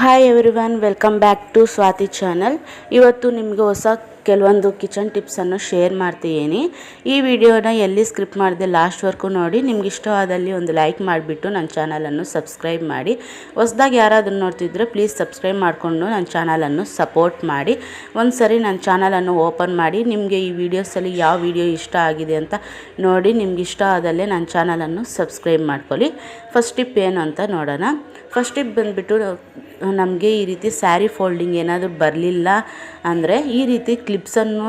Hi everyone welcome back to Swathi channel ಇವತ್ತು ನಿಮಗೆ ಹೊಸ ಕೆಲವೊಂದು ಕಿಚನ್ ಟಿಪ್ಸನ್ನು ಶೇರ್ ಮಾಡ್ತಿದ್ದೀನಿ. ಈ ವಿಡಿಯೋನ ಎಲ್ಲಿ ಸ್ಕ್ರಿಪ್ಟ್ ಮಾಡಿದೆ ಲಾಸ್ಟ್ವರೆಗೂ ನೋಡಿ. ನಿಮ್ಗೆ ಇಷ್ಟವಾದಲ್ಲಿ ಒಂದು ಲೈಕ್ ಮಾಡಿಬಿಟ್ಟು ನನ್ನ ಚಾನಲನ್ನು ಸಬ್ಸ್ಕ್ರೈಬ್ ಮಾಡಿ. ಹೊಸ್ದಾಗಿ ಯಾರಾದರೂ ನೋಡ್ತಿದ್ರೆ ಪ್ಲೀಸ್ ಸಬ್ಸ್ಕ್ರೈಬ್ ಮಾಡಿಕೊಂಡು ನನ್ನ ಚಾನಲನ್ನು ಸಪೋರ್ಟ್ ಮಾಡಿ. ಒಂದು ಸರಿ ನನ್ನ ಚಾನಲನ್ನು ಓಪನ್ ಮಾಡಿ. ನಿಮಗೆ ಈ ವಿಡಿಯೋಸಲ್ಲಿ ಯಾವ ವಿಡಿಯೋ ಇಷ್ಟ ಆಗಿದೆ ಅಂತ ನೋಡಿ. ನಿಮ್ಗೆ ಇಷ್ಟ ಆದಲ್ಲೇ ನನ್ನ ಚಾನಲನ್ನು ಸಬ್ಸ್ಕ್ರೈಬ್ ಮಾಡ್ಕೊಳ್ಳಿ. ಫಸ್ಟ್ ಟಿಪ್ ಏನು ಅಂತ ನೋಡೋಣ. ಫಸ್ಟ್ ಟಿಪ್ ಬಂದುಬಿಟ್ಟು ನಮಗೆ ಈ ರೀತಿ ಸ್ಯಾರಿ ಫೋಲ್ಡಿಂಗ್ ಏನಾದರೂ ಬರಲಿಲ್ಲ ಅಂದರೆ ಈ ರೀತಿ ಕ್ಲಿಪ್ಸನ್ನು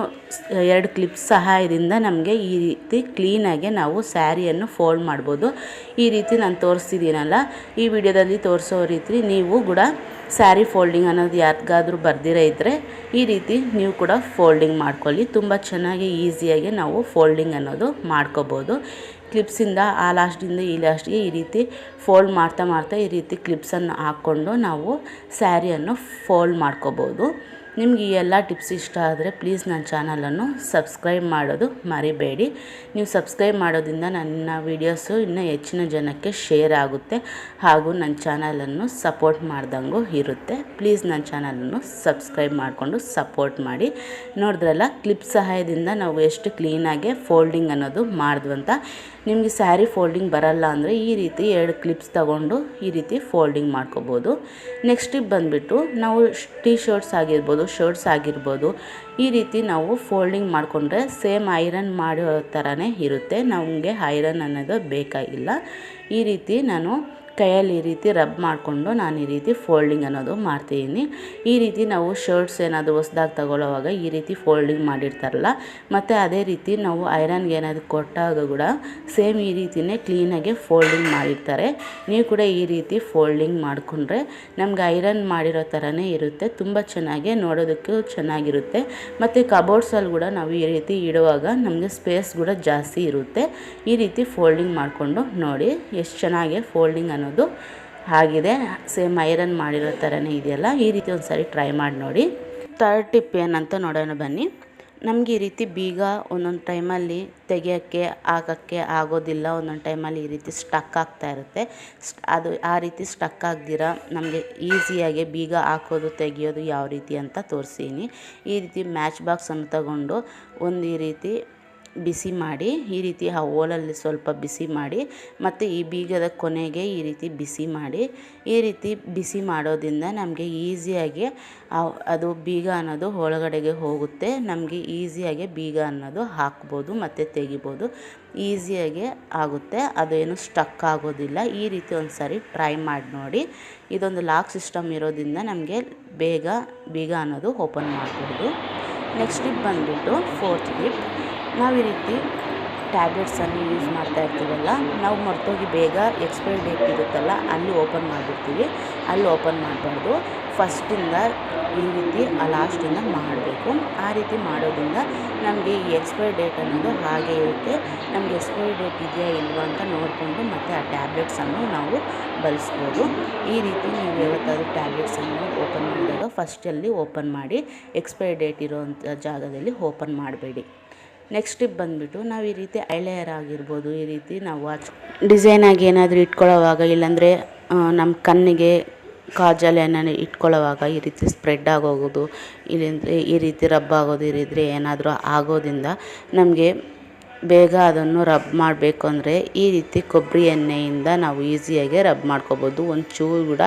ಎರಡು ಕ್ಲಿಪ್ಸ್ ಸಹಾಯದಿಂದ ನಮಗೆ ಈ ರೀತಿ ಕ್ಲೀನಾಗೆ ನಾವು ಸ್ಯಾರಿಯನ್ನು ಫೋಲ್ಡ್ ಮಾಡ್ಬೋದು. ಈ ರೀತಿ ನಾನು ತೋರಿಸ್ತಿದ್ದೀನಲ್ಲ ಈ ವಿಡಿಯೋದಲ್ಲಿ ತೋರಿಸೋ ರೀತಿ ನೀವು ಕೂಡ ಸ್ಯಾರಿ ಫೋಲ್ಡಿಂಗ್ ಅನ್ನೋದು ಯಾರಿಗಾದ್ರೂ ಬರ್ದಿರ ಇದ್ದರೆ ಈ ರೀತಿ ನೀವು ಕೂಡ ಫೋಲ್ಡಿಂಗ್ ಮಾಡ್ಕೊಳ್ಳಿ. ತುಂಬ ಚೆನ್ನಾಗಿ ಈಸಿಯಾಗಿ ನಾವು ಫೋಲ್ಡಿಂಗ್ ಅನ್ನೋದು ಮಾಡ್ಕೋಬೋದು. ಕ್ಲಿಪ್ಸಿಂದ ಆ ಲಾಸ್ಟಿಂದ ಈ ಲಾಸ್ಟ್ಗೆ ಈ ರೀತಿ ಫೋಲ್ಡ್ ಮಾಡ್ತಾ ಮಾಡ್ತಾ ಈ ರೀತಿ ಕ್ಲಿಪ್ಸನ್ನು ಹಾಕ್ಕೊಂಡು ನಾವು ಸ್ಯಾರಿಯನ್ನು ಫೋಲ್ಡ್ ಮಾಡ್ಕೋಬೋದು. ನಿಮ್ಗೆ ಈ ಎಲ್ಲ ಟಿಪ್ಸ್ ಇಷ್ಟ ಆದರೆ ಪ್ಲೀಸ್ ನನ್ನ ಚಾನಲನ್ನು ಸಬ್ಸ್ಕ್ರೈಬ್ ಮಾಡೋದು ಮರಿಬೇಡಿ. ನೀವು ಸಬ್ಸ್ಕ್ರೈಬ್ ಮಾಡೋದ್ರಿಂದ ನನ್ನ ವೀಡಿಯೋಸು ಇನ್ನೂ ಹೆಚ್ಚಿನ ಜನಕ್ಕೆ ಶೇರ್ ಆಗುತ್ತೆ ಹಾಗೂ ನನ್ನ ಚಾನಲನ್ನು ಸಪೋರ್ಟ್ ಮಾಡ್ದಂಗೂ ಇರುತ್ತೆ. ಪ್ಲೀಸ್ ನನ್ನ ಚಾನಲನ್ನು ಸಬ್ಸ್ಕ್ರೈಬ್ ಮಾಡಿಕೊಂಡು ಸಪೋರ್ಟ್ ಮಾಡಿ. ನೋಡಿದ್ರಲ್ಲ ಕ್ಲಿಪ್ ಸಹಾಯದಿಂದ ನಾವು ಎಷ್ಟು ಕ್ಲೀನಾಗಿ ಫೋಲ್ಡಿಂಗ್ ಅನ್ನೋದು ಮಾಡಿದ್ವಂತ ನಿಮಗೆ ಸ್ಯಾರಿ ಫೋಲ್ಡಿಂಗ್ ಬರಲ್ಲ ಅಂದರೆ ಈ ರೀತಿ ಎರಡು ಕ್ಲಿಪ್ಸ್ ತಗೊಂಡು ಈ ರೀತಿ ಫೋಲ್ಡಿಂಗ್ ಮಾಡ್ಕೋಬೋದು. ನೆಕ್ಸ್ಟ್ ಬಂದುಬಿಟ್ಟು ನಾವು ಟೀ ಶರ್ಟ್ಸ್ ಆಗಿರ್ಬೋದು ಶರ್ಟ್ಸ್ ಆಗಿರ್ಬೋದು, ಈ ರೀತಿ ನಾವು ಫೋಲ್ಡಿಂಗ್ ಮಾಡಿಕೊಂಡ್ರೆ ಸೇಮ್ ಐರನ್ ಮಾಡೋ ಥರನೇ ಇರುತ್ತೆ. ನಮಗೆ ಐರನ್ ಅನ್ನೋದು ಬೇಕಾಗಿಲ್ಲ. ಈ ರೀತಿ ನಾನು ಕೈಯಲ್ಲಿ ಈ ರೀತಿ ರಬ್ ಮಾಡಿಕೊಂಡು ನಾನು ಈ ರೀತಿ ಫೋಲ್ಡಿಂಗ್ ಅನ್ನೋದು ಮಾಡ್ತಿದ್ದೀನಿ. ಈ ರೀತಿ ನಾವು ಶರ್ಟ್ಸ್ ಏನಾದರೂ ಹೊಸ್ದಾಗಿ ತಗೊಳ್ಳೋವಾಗ ಈ ರೀತಿ ಫೋಲ್ಡಿಂಗ್ ಮಾಡಿರ್ತಾರಲ್ಲ, ಮತ್ತು ಅದೇ ರೀತಿ ನಾವು ಐರನ್ಗೆ ಏನಾದರೂ ಕೊಟ್ಟಾಗ ಕೂಡ ಸೇಮ್ ಈ ರೀತಿಯೇ ಕ್ಲೀನಾಗಿ ಫೋಲ್ಡಿಂಗ್ ಮಾಡಿರ್ತಾರೆ. ನೀವು ಕೂಡ ಈ ರೀತಿ ಫೋಲ್ಡಿಂಗ್ ಮಾಡಿಕೊಂಡ್ರೆ ನಮ್ಗೆ ಐರನ್ ಮಾಡಿರೋ ಥರನೇ ಇರುತ್ತೆ, ತುಂಬ ಚೆನ್ನಾಗಿ ನೋಡೋದಕ್ಕೂ ಚೆನ್ನಾಗಿರುತ್ತೆ. ಮತ್ತು ಕಬೋರ್ಡ್ಸಲ್ಲಿ ಕೂಡ ನಾವು ಈ ರೀತಿ ಇಡುವಾಗ ನಮಗೆ ಸ್ಪೇಸ್ ಕೂಡ ಜಾಸ್ತಿ ಇರುತ್ತೆ. ಈ ರೀತಿ ಫೋಲ್ಡಿಂಗ್ ಮಾಡಿಕೊಂಡು ನೋಡಿ ಎಷ್ಟು ಚೆನ್ನಾಗಿ ಫೋಲ್ಡಿಂಗ್ ಅನ್ನೋದು. ಅನ್ನೋದು ಆಗಿದೆ ಸೇಮ್ ಐರನ್ ಮಾಡಿರೋ ಥರನೇ ಇದೆಯಲ್ಲ, ಈ ರೀತಿ ಒಂದು ಸಾರಿ ಟ್ರೈ ಮಾಡಿ ನೋಡಿ. ಥರ್ಡ್ ಟಿಪ್ ಏನಂತ ನೋಡೋಣ ಬನ್ನಿ. ನಮಗೆ ಈ ರೀತಿ ಬೀಗ ಒಂದೊಂದು ಟೈಮಲ್ಲಿ ತೆಗೆಯೋಕ್ಕೆ ಹಾಕೋಕ್ಕೆ ಆಗೋದಿಲ್ಲ. ಒಂದೊಂದು ಟೈಮಲ್ಲಿ ಈ ರೀತಿ ಸ್ಟಕ್ ಆಗ್ತಾ ಇರುತ್ತೆ. ಅದು ಆ ರೀತಿ ಸ್ಟಕ್ ಆಗ್ದಿರ, ನಮಗೆ ಈಸಿಯಾಗಿ ಬೀಗ ಹಾಕೋದು, ತೆಗಿಯೋದು ಯಾವ ರೀತಿ ಅಂತ ತೋರಿಸೀನಿ. ಈ ರೀತಿ ಮ್ಯಾಚ್ ಬಾಕ್ಸನ್ನು ತಗೊಂಡು ಒಂದು ಈ ರೀತಿ ಬಿಸಿ ಮಾಡಿ, ಈ ರೀತಿ ಆ ಓಲಲ್ಲಿ ಸ್ವಲ್ಪ ಬಿಸಿ ಮಾಡಿ, ಮತ್ತು ಈ ಬೀಗದ ಕೊನೆಗೆ ಈ ರೀತಿ ಬಿಸಿ ಮಾಡಿ. ಈ ರೀತಿ ಬಿಸಿ ಮಾಡೋದ್ರಿಂದ ನಮಗೆ ಈಸಿಯಾಗಿ ಅದು ಬೀಗ ಅನ್ನೋದು ಒಳಗಡೆಗೆ ಹೋಗುತ್ತೆ. ನಮಗೆ ಈಸಿಯಾಗಿ ಬೀಗ ಅನ್ನೋದು ಹಾಕ್ಬೋದು ಮತ್ತು ತೆಗಿಬೋದು. ಈಸಿಯಾಗಿ ಆಗುತ್ತೆ. ಅದೇನು ಸ್ಟಕ್ ಆಗೋದಿಲ್ಲ. ಈ ರೀತಿ ಒಂದು ಸಾರಿ ಟ್ರೈ ಮಾಡಿ ನೋಡಿ. ಇದೊಂದು ಲಾಕ್ ಸಿಸ್ಟಮ್ ಇರೋದ್ರಿಂದ ನಮಗೆ ಬೇಗ ಬೀಗ ಅನ್ನೋದು ಓಪನ್ ಮಾಡ್ಬೋದು. ನೆಕ್ಸ್ಟ್ ಟಿಪ್ ಬಂದುಬಿಟ್ಟು ಫೋರ್ತ್ ಟಿಪ್ ನಾವು ಈ ರೀತಿ ಟ್ಯಾಬ್ಲೆಟ್ಸನ್ನು ಯೂಸ್ ಮಾಡ್ತಾ ಇರ್ತೀವಲ್ಲ, ನಾವು ಮರ್ತೋಗಿ ಬೇಗ ಎಕ್ಸ್ಪೈರಿ ಡೇಟ್ ಇರುತ್ತಲ್ಲ, ಅಲ್ಲಿ ಓಪನ್ ಮಾಡಿಬಿಡ್ತೀವಿ. ಅಲ್ಲಿ ಓಪನ್ ಮಾಡಬಾರ್ದು. ಫಸ್ಟಿಂದ ಈ ರೀತಿ ಲಾಸ್ಟಿಂದ ಮಾಡಬೇಕು. ಆ ರೀತಿ ಮಾಡೋದ್ರಿಂದ ನಮಗೆ ಈ ಎಕ್ಸ್ಪೈರಿ ಡೇಟ್ ಅನ್ನೋದು ಹಾಗೆ ಇರುತ್ತೆ. ನಮಗೆ ಎಕ್ಸ್ಪೈರಿ ಡೇಟ್ ಇದೆಯಾ ಇಲ್ವಾ ಅಂತ ನೋಡಿಕೊಂಡು ಮತ್ತು ಆ ಟ್ಯಾಬ್ಲೆಟ್ಸನ್ನು ನಾವು ಬಳಸ್ಬೋದು. ಈ ರೀತಿ ನೀವು ಯಾವತ್ತಾದರೂ ಟ್ಯಾಬ್ಲೆಟ್ಸನ್ನು ಓಪನ್ ಮಾಡಿದಾಗ ಫಸ್ಟಲ್ಲಿ ಓಪನ್ ಮಾಡಿ ಎಕ್ಸ್ಪೈರಿ ಡೇಟ್ ಇರೋವಂಥ ಜಾಗದಲ್ಲಿ ಓಪನ್ ಮಾಡಬೇಡಿ. ನೆಕ್ಸ್ಟ್ ಸ್ಟೆಪ್ ಬಂದುಬಿಟ್ಟು ನಾವು ಈ ರೀತಿ ಐಲೇಯರ್ ಆಗಿರ್ಬೋದು, ಈ ರೀತಿ ನಾವು ವಾಚ್ ಡಿಸೈನಾಗಿ ಏನಾದರೂ ಇಟ್ಕೊಳ್ಳೋವಾಗ, ಇಲ್ಲಾಂದರೆ ನಮ್ಮ ಕಣ್ಣಿಗೆ ಕಾಜಲ್ ಏನಾದ್ರು ಇಟ್ಕೊಳ್ಳೋವಾಗ ಈ ರೀತಿ ಸ್ಪ್ರೆಡ್ ಆಗೋಗೋದು ಇಲ್ಲಿಂದ ಈ ರೀತಿ ರಬ್ ಆಗೋದು ಇರಿದ್ರೆ ಏನಾದರೂ ಆಗೋದ್ರಿಂದ ನಮಗೆ ಬೇಗ ಅದನ್ನು ರಬ್ ಮಾಡಬೇಕು ಅಂದರೆ ಈ ರೀತಿ ಕೊಬ್ಬರಿ ಎಣ್ಣೆಯಿಂದ ನಾವು ಈಸಿಯಾಗಿ ರಬ್ ಮಾಡ್ಕೋಬೋದು. ಒಂಚೂರು ಕೂಡ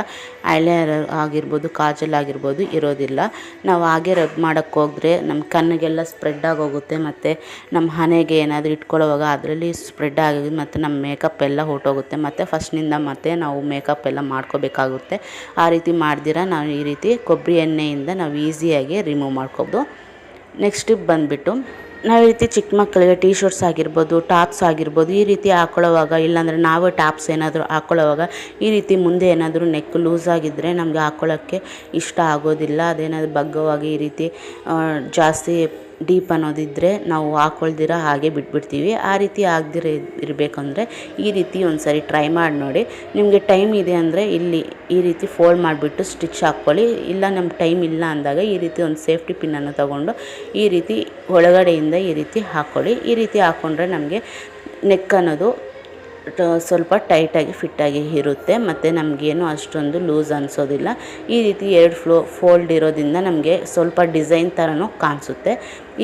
ಐಲೈನರ್ ಆಗಿರ್ಬೋದು, ಕಾಜಲ್ ಆಗಿರ್ಬೋದು ಇರೋದಿಲ್ಲ. ನಾವು ಹಾಗೆ ರಬ್ ಮಾಡೋಕ್ಕೆ ಹೋದರೆ ನಮ್ಮ ಕಣ್ಣಿಗೆಲ್ಲ ಸ್ಪ್ರೆಡ್ ಆಗೋಗುತ್ತೆ ಮತ್ತು ನಮ್ಮ ಹಣೆಗೆ ಏನಾದರೂ ಇಟ್ಕೊಳ್ಳೋವಾಗ ಅದರಲ್ಲಿ ಸ್ಪ್ರೆಡ್ ಆಗಿ ಮತ್ತು ನಮ್ಮ ಮೇಕಪ್ ಎಲ್ಲ ಹೊರ್ಟೋಗುತ್ತೆ. ಮತ್ತು ಫಸ್ಟ್ನಿಂದ ಮತ್ತೆ ನಾವು ಮೇಕಪ್ ಎಲ್ಲ ಮಾಡ್ಕೋಬೇಕಾಗುತ್ತೆ. ಆ ರೀತಿ ಮಾಡ್ದಿರ ನಾವು ಈ ರೀತಿ ಕೊಬ್ಬರಿ ಎಣ್ಣೆಯಿಂದ ನಾವು ಈಸಿಯಾಗಿ ರಿಮೂವ್ ಮಾಡ್ಕೋಬೋದು. ನೆಕ್ಸ್ಟ್ ಬಂದುಬಿಟ್ಟು ನಾವು ಈ ರೀತಿ ಚಿಕ್ಕ ಮಕ್ಕಳಿಗೆ ಟೀ ಶರ್ಟ್ಸ್ ಆಗಿರ್ಬೋದು ಟಾಪ್ಸ್ ಆಗಿರ್ಬೋದು, ಈ ರೀತಿ ಹಾಕೊಳ್ಳೋವಾಗ, ಇಲ್ಲಾಂದರೆ ನಾವೇ ಟಾಪ್ಸ್ ಏನಾದರೂ ಹಾಕೊಳ್ಳೋವಾಗ, ಈ ರೀತಿ ಮುಂದೆ ಏನಾದರೂ ನೆಕ್ ಲೂಸ್ ಆಗಿದ್ದರೆ ನಮಗೆ ಹಾಕೊಳ್ಳೋಕ್ಕೆ ಇಷ್ಟ ಆಗೋದಿಲ್ಲ. ಅದೇನಾದರೂ ಬಗ್ಗವಾಗಿ ಈ ರೀತಿ ಜಾಸ್ತಿ ಡೀಪ್ ಅನ್ನೋದಿದ್ದರೆ ನಾವು ಹಾಕ್ಕೊಳ್ದಿರ ಹಾಗೆ ಬಿಟ್ಬಿಡ್ತೀವಿ. ಆ ರೀತಿ ಆಗದಿರೋ ಇರಬೇಕಂದ್ರೆ ಈ ರೀತಿ ಒಂದು ಸರಿ ಟ್ರೈ ಮಾಡಿ ನೋಡಿ. ನಿಮಗೆ ಟೈಮ್ ಇದೆ ಅಂದರೆ ಇಲ್ಲಿ ಈ ರೀತಿ ಫೋಲ್ಡ್ ಮಾಡಿಬಿಟ್ಟು ಸ್ಟಿಚ್ ಹಾಕ್ಕೊಳ್ಳಿ. ಇಲ್ಲ ನಮ್ಗೆ ಟೈಮ್ ಇಲ್ಲ ಅಂದಾಗ ಈ ರೀತಿ ಒಂದು ಸೇಫ್ಟಿ ಪಿನ್ನನ್ನು ತೊಗೊಂಡು ಈ ರೀತಿ ಒಳಗಡೆಯಿಂದ ಈ ರೀತಿ ಹಾಕ್ಕೊಳ್ಳಿ. ಈ ರೀತಿ ಹಾಕ್ಕೊಂಡ್ರೆ ನಮಗೆ ನೆಕ್ ಅನ್ನೋದು ಸ್ವಲ್ಪ ಟೈಟಾಗಿ ಫಿಟ್ಟಾಗಿ ಇರುತ್ತೆ, ಮತ್ತು ನಮಗೇನು ಅಷ್ಟೊಂದು ಲೂಸ್ ಅನಿಸೋದಿಲ್ಲ. ಈ ರೀತಿ ಎರಡು ಫ್ಲೋ, ಫೋಲ್ಡ್ ಇರೋದ್ರಿಂದ ನಮಗೆ ಸ್ವಲ್ಪ ಡಿಸೈನ್ ಥರನೂ ಕಾಣಿಸುತ್ತೆ.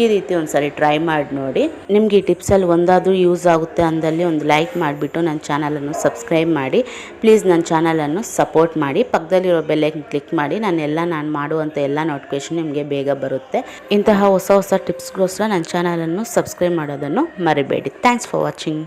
ಈ ರೀತಿ ಒಂದು ಸಾರಿ ಟ್ರೈ ಮಾಡಿ ನೋಡಿ. ನಿಮಗೆ ಈ ಟಿಪ್ಸಲ್ಲಿ ಒಂದಾದರೂ ಯೂಸ್ ಆಗುತ್ತೆ ಅಂದಲ್ಲಿ ಒಂದು ಲೈಕ್ ಮಾಡಿಬಿಟ್ಟು ನನ್ನ ಚಾನಲನ್ನು ಸಬ್ಸ್ಕ್ರೈಬ್ ಮಾಡಿ. ಪ್ಲೀಸ್ ನನ್ನ ಚಾನಲನ್ನು ಸಪೋರ್ಟ್ ಮಾಡಿ. ಪಕ್ಕದಲ್ಲಿರೋ ಬೆಲ್ಲೈಕನ್ ಕ್ಲಿಕ್ ಮಾಡಿ. ನಾನೆಲ್ಲ ನಾನು ಮಾಡುವಂಥ ಎಲ್ಲ ನೋಟಿಫಿಕೇಶನ್ ನಿಮಗೆ ಬೇಗ ಬರುತ್ತೆ. ಇಂತಹ ಹೊಸ ಹೊಸ ಟಿಪ್ಸ್ಗೋಸ್ಕರ ನನ್ನ ಚಾನಲನ್ನು ಸಬ್ಸ್ಕ್ರೈಬ್ ಮಾಡೋದನ್ನು ಮರಿಬೇಡಿ. Thanks for watching.